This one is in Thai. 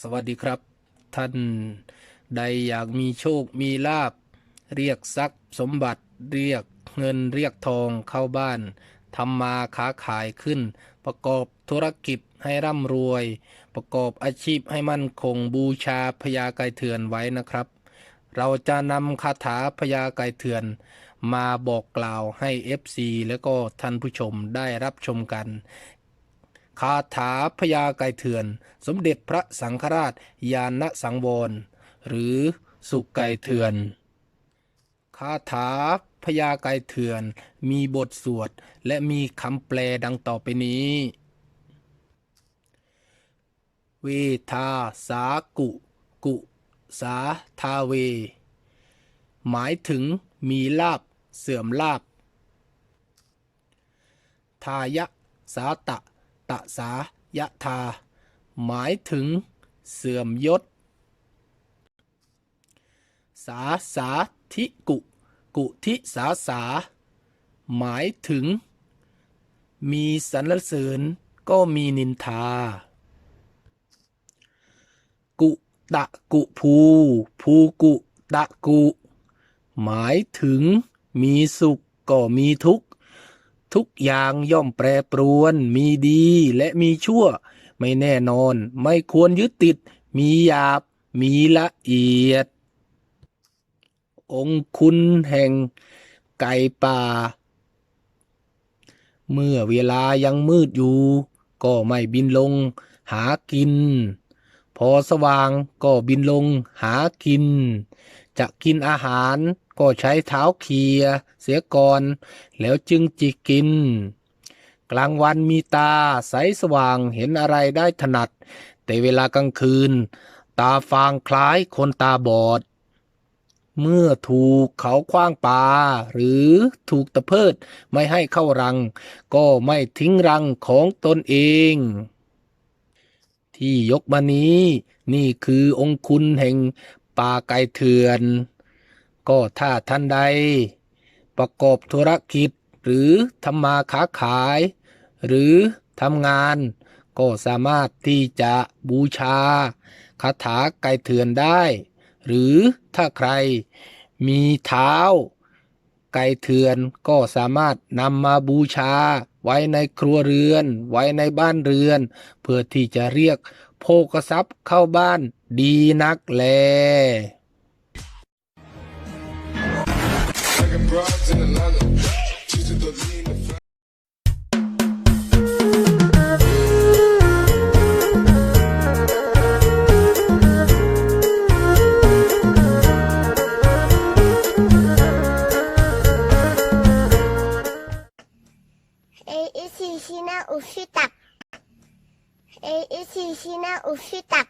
สวัสดีครับ ท่านใดอยากมีโชคมีลาบ เรียกทรัพย์สมบัติเรียกเงินเรียกทองเข้าบ้านทำมาค้าขายขึ้น ประกอบธุรกิจให้ร่ำรวย ประกอบอาชีพให้มั่นคงบูชาพญาไก่เถื่อนไว้นะครับ เราจะนำคาถาพญาไก่เถื่อนมาบอกกล่าวให้ FC และก็ท่านผู้ชมได้รับชมกัน คาถาพญาไก่เถื่อน สมเด็จพระสังฆราชยานสังวร หรือสุไก่เถื่อน คาถาพญาไก่เถื่อน มีบทสวด และมีคำแปลดังต่อไปนี้ เวทาสากุ กุสาทาเว หมายถึงมีลาบเสื่อมลาบ ทายะสาตะ ตะสายะทา หมายถึงเสื่อมยศ สาสาธิกุ กุทิสาสา หมายถึง มีสรรเสริญก็มีนินทา กุตะกุภู ภูกุตะกุ หมายถึงมีสุขก็มีทุกข์ ทุกอย่างย่อมแปรปรวน มีดีและมีชั่ว ไม่แน่นอน ไม่ควรยึดติด มีหยาบ มีละเอียด องคุณแห่งไก่ป่า เมื่อเวลายังมืดอยู่ ก็ไม่บินลง หากิน พอสว่างก็บินลงหากิน จะกินอาหารก็ใช้เท้าเคียเสียก่อน แล้วจึงจิกกิน กลางวันมีตาใสสว่างเห็นอะไรได้ถนัด แต่เวลากลางคืน ตาฟางคล้ายคนตาบอด เมื่อถูกเขาคว้างปลาหรือถูกตะเพิดไม่ให้เข้ารัง ก็ไม่ทิ้งรังของตนเอง ที่ยกมานี้ นี่คือองค์คุณแห่ง ป่าไก่เถื่อน ก็ถ้าท่านใด ประกอบธุรกิจหรือทำมาค้าขาย หรือทำงานก็สามารถที่จะบูชาคาถาไก่เถื่อนได้ หรือถ้าใครมีเท้า ไก่เถื่อนก็สามารถนำมาบูชาไว้ในครัวเรือน ไว้ในบ้านเรือน เพื่อที่จะเรียกโภกทรัพย์เข้าบ้าน ดีนักแล Second broads in Atlanta. She's a the lean the fat. A 一起洗那五十打，A 一起洗那五十打。